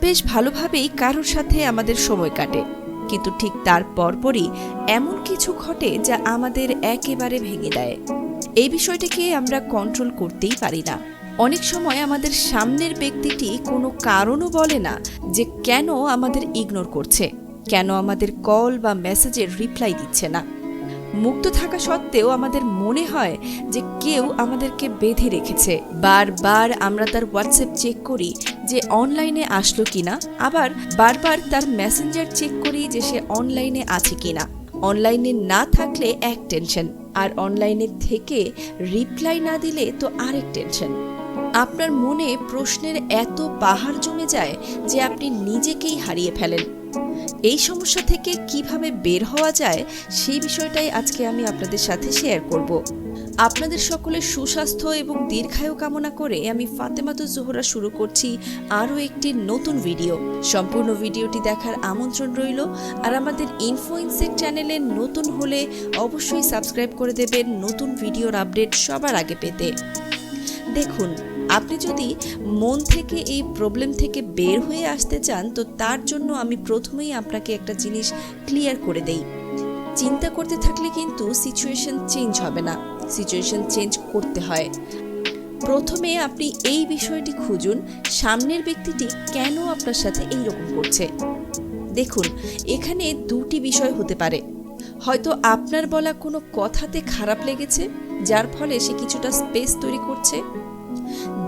বেশ ভালোভাবেই কারোর সাথে আমাদের সময় কাটে। কিন্তু ঠিক তার পরপরই এমন কিছু ঘটে যা আমাদের একেবারে ভেঙে দেয়। এই বিষয়টাকে আমরা কন্ট্রোল করতেই পারি না। অনেক সময় আমাদের সামনের ব্যক্তিটি কোনো কারণও বলে না যে কেন আমাদের ইগনোর করছে, কেন আমাদের কল বা মেসেজের রিপ্লাই দিচ্ছে না। মুক্ত থাকা সত্ত্বেও আমাদের মনে হয় যে কেউ আমাদেরকে বেঁধে রেখেছে। বারবার আমরা তার হোয়াটসঅ্যাপ চেক করি যে অনলাইনে আসলো কিনা, আবার বারবার তার মেসেঞ্জার চেক করি যে সে অনলাইনে আছে কিনা। অনলাইনে না থাকলে এক টেনশন আর অনলাইনে থেকে রিপ্লাই না দিলে তো আরেক টেনশন আপনার মনে প্রশ্নের এত পাহাড় জমে যায় যে আপনি নিজেকেই হারিয়ে ফেলেন। এই সমস্যা থেকে কীভাবে বের হওয়া যায় সেই বিষয়টাই আজকে আমি আপনাদের সাথে শেয়ার করব। আপনাদের সকলের সুস্বাস্থ্য এবং দীর্ঘায়ু কামনা করে আমি ফাতেমাতু জোহরা শুরু করছি আরও একটি নতুন ভিডিও সম্পূর্ণ ভিডিওটি দেখার আমন্ত্রণ রইল। আর আমাদের ইনফ্লুয়েন্সের চ্যানেলে নতুন হলে অবশ্যই সাবস্ক্রাইব করে দেবেন নতুন ভিডিওর আপডেট সবার আগে পেতে। দেখুন আপনি যদি মন থেকে এই প্রবলেম থেকে বের হয়ে আসতে চান, তো তার জন্য আমি প্রথমেই আপনাকে একটা জিনিস ক্লিয়ার করে দেই। চিন্তা করতে থাকলে কিন্তু সিচুয়েশন চেঞ্জ হবে না। সিচুয়েশন চেঞ্জ করতে হয়। প্রথমে আপনি এই বিষয়টি খুঁজুন, সামনের ব্যক্তিটি কেন আপনার সাথে এই রকম করছে? দেখুন, এখানে দুটি বিষয় হতে পারে। হয়তো আপনার বলা কোনো কথাতে খারাপ লেগেছে, যার ফলে সে কিছুটা স্পেস তৈরি করছে।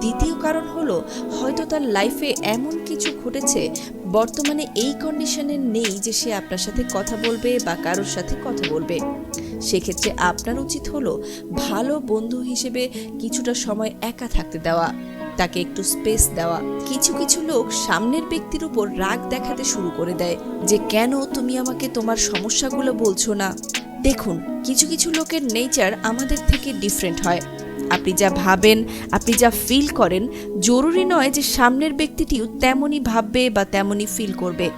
দ্বিতীয় কারণ হলো, হয়তো তার লাইফে এমন কিছু ঘটেছে, বর্তমানে এই কন্ডিশনে নেই যে সে আপনার সাথে কথা বলবে বা কারোর সাথে কথা বলবে। সেক্ষেত্রে আপনার উচিত হলো ভালো বন্ধু হিসেবে কিছুটা সময় একা থাকতে দেওয়া, তাকে একটু স্পেস দেওয়া। কিছু কিছু লোক সামনের ব্যক্তির উপর রাগ দেখাতে শুরু করে দেয় যে, কেন তুমি আমাকে তোমার সমস্যাগুলো বলছো না? দেখুন, কিছু কিছু লোকের নেচার আমাদের থেকে ডিফারেন্ট হয়। আপনি যা ভাবেন, আপনি যা ফিল করেন, জরুরি নয় যে সামনের ব্যক্তিটিও তেমনই ভাববে বা তেমনই ফিল করবে।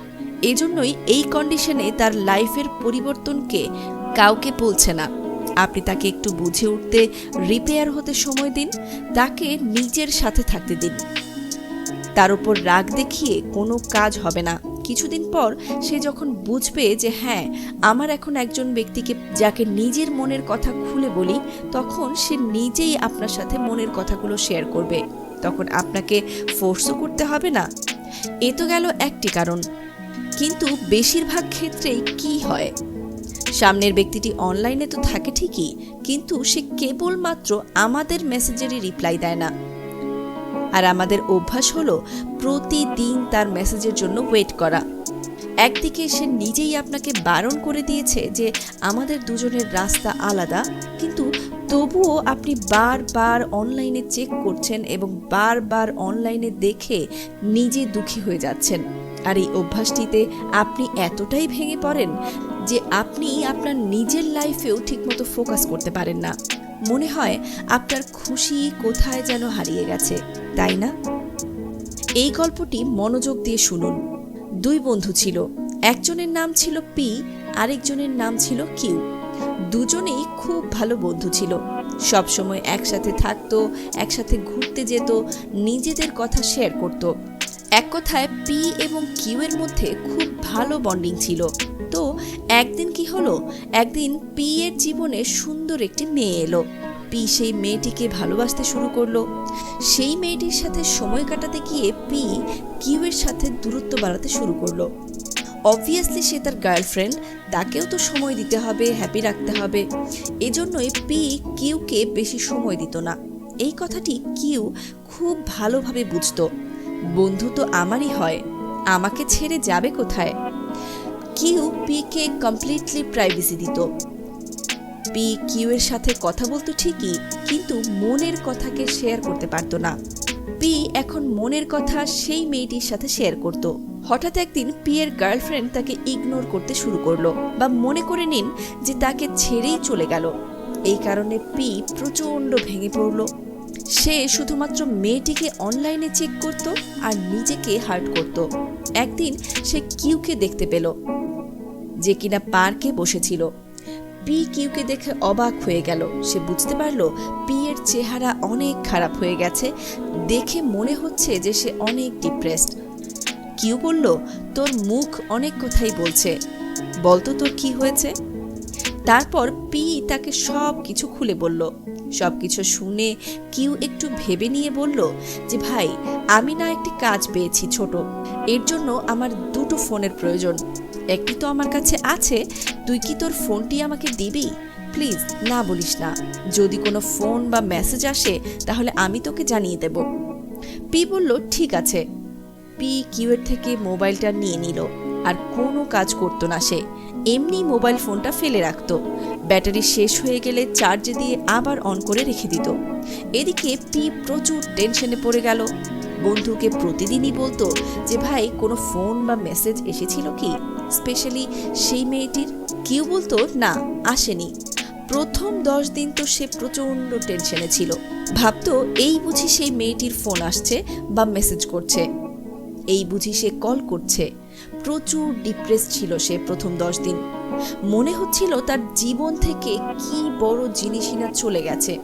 এজন্যই এই কন্ডিশনে তার লাইফের পরিবর্তনকে কাউকে বলছে না। আপনি তাকে একটু বুঝে উঠতে রিপেয়ার হতে সময় দিন, তাকে নিজের সাথে থাকতে দিন। তার উপর রাগ দেখিয়ে কোনো কাজ হবে না। কিছুদিন পর সে যখন বুঝবে যে হ্যাঁ আমার এখন একজন ব্যক্তিকে যাকে নিজের মনের কথা খুলে বলি, তখন সে নিজেই আপনার সাথে মনের কথাগুলো শেয়ার করবে। তখন আপনাকে ফোর্সও করতে হবে না। এ তো গেল একটি কারণ। কিন্তু বেশিরভাগ ক্ষেত্রেই কি হয়? সামনের ব্যক্তিটি অনলাইনে তো থাকে ঠিকই, কিন্তু সে কেবলমাত্র আমাদের মেসেজেরই রিপ্লাই দেয় না। আর আমাদের অভ্যাস হলো প্রতিদিন তার মেসেজের জন্য ওয়েট করা। একদিকে সে নিজেই আপনাকে বারণ করে দিয়েছে যে আমাদের দুজনের রাস্তা আলাদা, কিন্তু তবুও আপনি বারবার অনলাইনে চেক করছেন এবং বারবার অনলাইনে দেখে নিজে দুঃখী হয়ে যাচ্ছেন। আর এই অভ্যাসটিতে আপনি এতটাই ভেঙে পড়েন যে আপনি আপনার নিজের লাইফেও ঠিকমতো ফোকাস করতে পারেন না। মনে হয় আপনার খুশি কোথায় যেন হারিয়ে গেছে, তাই না? এই গল্পটি মনোযোগ দিয়ে শুনুন। দুই বন্ধু ছিল, একজনের নাম ছিল পি আরেকজনের নাম ছিল কিউ দুজনেই খুব ভালো বন্ধু ছিল। সব সময় একসাথে থাকতো, একসাথে ঘুরতে যেত, নিজেদের কথা শেয়ার করত। এক কথায় পি এবং কিউ এর মধ্যে খুব ভালো বন্ডিং ছিল। একদিন কি হলো? একদিন পি এর জীবনে সুন্দর একটি মেয়ে এলো। পি সেই মেয়েটিকে ভালোবাসতে শুরু করল। সেই মেয়েটির সাথে সময় কাটাতে গিয়ে পি কিউ এর সাথে দূরত্ব বাড়াতে শুরু করল। অবভিয়াসলি সে তার গার্লফ্রেন্ড তাকেও তো সময় দিতে হবে হ্যাপি রাখতে হবে। এজন্যই পি কিউকে বেশি সময় দিত না। এই কথাটি কিউ খুব ভালোভাবে বুঝতো। বন্ধু তো আমারই হয়। আমাকে ছেড়ে যাবে কোথায়? কিউ পিকে কমপ্লিটলি প্রাইভেসি দিত। পি কিউ এর সাথে কথা বলতো ঠিকই, কিন্তু মনের কথাকে শেয়ার করতে পারতো না। পি এখন মনের কথা সেই মেয়েটির সাথে শেয়ার করত। হঠাৎ একদিন পি এর গার্লফ্রেন্ড তাকে ইগনোর করতে শুরু করল বা মনে করে নিন যে তাকে ছেড়েই চলে গেল। এই কারণে পি প্রচণ্ড ভেঙে পড়ল। সে শুধুমাত্র মেয়েটিকে অনলাইনে চেক করত আর নিজেকে হার্ট করত। একদিন সে কিউকে দেখতে পেল। যে কিনা পার্কে বসেছিল। পি কিউকে দেখে অবাক হয়ে গেল। সে বুঝতে পারল পি এর চেহারা অনেক খারাপ হয়ে গেছে। দেখে মনে হচ্ছে যে সে অনেক ডিপ্রেসড। কিউ বলল, তোর মুখ অনেক কথাই বলছে। বলতো তোর কি হয়েছে? তারপর পি তাকে সব কিছু খুলে বলল। সব কিছু শুনে কিউ একটু ভেবে নিয়ে বলল, যে ভাই, আমি না একটি কাজ পেয়েছি ছোট। এর জন্য আমার দুটো ফোনের প্রয়োজন। একটি তো আমার কাছে আছে, তুই কি তোর ফোনটি আমাকে দিবি? প্লিজ, না বলিস না। যদি কোনো ফোন বা মেসেজ আসে, তাহলে আমি তোকে জানিয়ে দেব। পি বলল, ঠিক আছে। পি কিউয়ের থেকে মোবাইলটা নিয়ে নিল, আর কোনো কাজ করতো না সে। এমনি মোবাইল ফোনটা ফেলে রাখতো। ব্যাটারি শেষ হয়ে গেলে চার্জে দিয়ে আবার অন করে রেখে দিত। এদিকে পি প্রচুর টেনশনে পড়ে গেল। বন্ধুকে প্রতিদিনই বলতো যে, ভাই, কোনো ফোন বা মেসেজ এসেছিল কি? স্পেশালি সেই মেয়েটির। কেউ বলতো, না, আসেনি। প্রথম দশ দিন তো সে প্রচণ্ড টেনশনে ছিল। ভাবতো, এই বুঝি সেই মেয়েটির ফোন আসছে বা মেসেজ করছে। এই বুঝি সে কল করছে। প্রচুর ডিপ্রেস ছিল সে প্রথম দশ দিন। মনে হচ্ছিল তার জীবন থেকে কি বড় জিনিসই না চলে গেছে।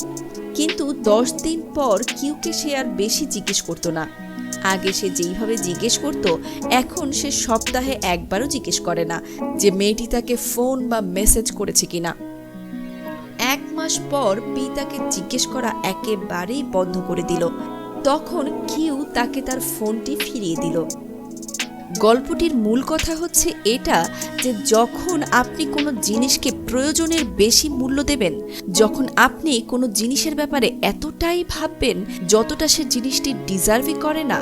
কিন্তু দশ দিন পর কিউকে সে আর বেশি জিজ্ঞেস করতো না। আগে সে যেইভাবে জিজ্ঞেস করত, এখন সে সপ্তাহে একবারও জিজ্ঞেস করে না যে মেয়েটি তাকে ফোন বা মেসেজ করেছে কিনা। এক মাস পর পি তাকে জিজ্ঞেস করা একেবারেই বন্ধ করে দিল। তখন কিউ তাকে তার ফোনটি ফিরিয়ে দিল। গল্পটির মূল কথা হচ্ছে এটা যে যখন আপনি কোনো জিনিসকে প্রয়োজনের বেশি মূল্য দেবেন, যখন আপনি কোনো জিনিসের ব্যাপারে এতটাই ভাববেন যতটা সে জিনিসটি ডিজার্ভই করে না,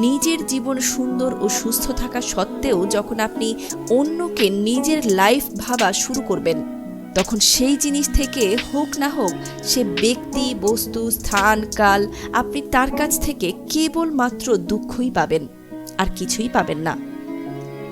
নিজের জীবন সুন্দর ও সুস্থ থাকা সত্ত্বেও যখন আপনি অন্যকে নিজের লাইফ ভাবা শুরু করবেন, তখন সেই জিনিস থেকে হোক না হোক, সে ব্যক্তি, বস্তু, স্থান, কাল আপনি তার কাছ থেকে কেবলমাত্র দুঃখই পাবেন। আর কিছুই পাবেন না।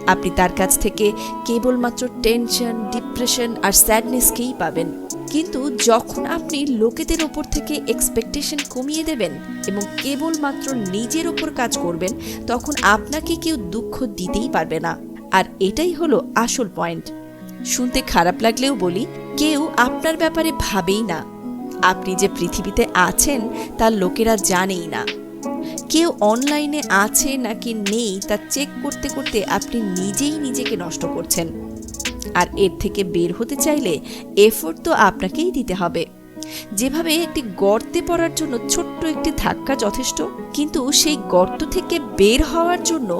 আপনি তার কাছ থেকে কেবলমাত্র টেনশন, ডিপ্রেশন আর স্যাডনেসকেই পাবেন। কিন্তু যখন আপনি লোকেদের ওপর থেকে এক্সপেকটেশন কমিয়ে দেবেন এবং কেবলমাত্র নিজের ওপর কাজ করবেন, তখন আপনাকে কেউ দুঃখ দিতেই পারবে না। আর এটাই হলো আসল পয়েন্ট। শুনতে খারাপ লাগলেও বলি, কেউ আপনার ব্যাপারে ভাবেই না। আপনি যে পৃথিবীতে আছেন, তা লোকেরা জানেই না। কেউ অনলাইনে আছে নাকি নেই তা চেক করতে করতে আপনি নিজেই নিজেকে নষ্ট করছেন। আর এর থেকে বের হতে চাইলে এফোর্ট তো আপনাকেই দিতে হবে। যেভাবে একটি গর্তে পড়ার জন্য ছোট্ট একটি ধাক্কা যথেষ্ট, কিন্তু সেই গর্ত থেকে বের হওয়ার জন্য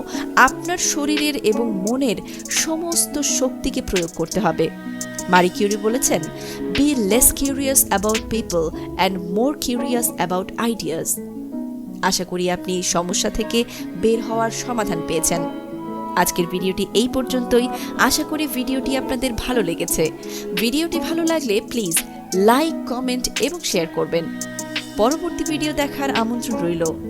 আপনার শরীরের এবং মনের সমস্ত শক্তিকে প্রয়োগ করতে হবে। মারি কিউরি বলেছেন be less curious about people and more curious about ideas আশা করি আপনি সমস্যা থেকে বের হওয়ার সমাধান পেয়েছেন। আজকের ভিডিওটি এই পর্যন্তই। আশা করি ভিডিওটি আপনাদের ভালো লেগেছে। ভিডিওটি ভালো লাগলে প্লিজ লাইক, কমেন্ট এবং শেয়ার করবেন। পরবর্তী ভিডিও দেখার আমন্ত্রণ রইল।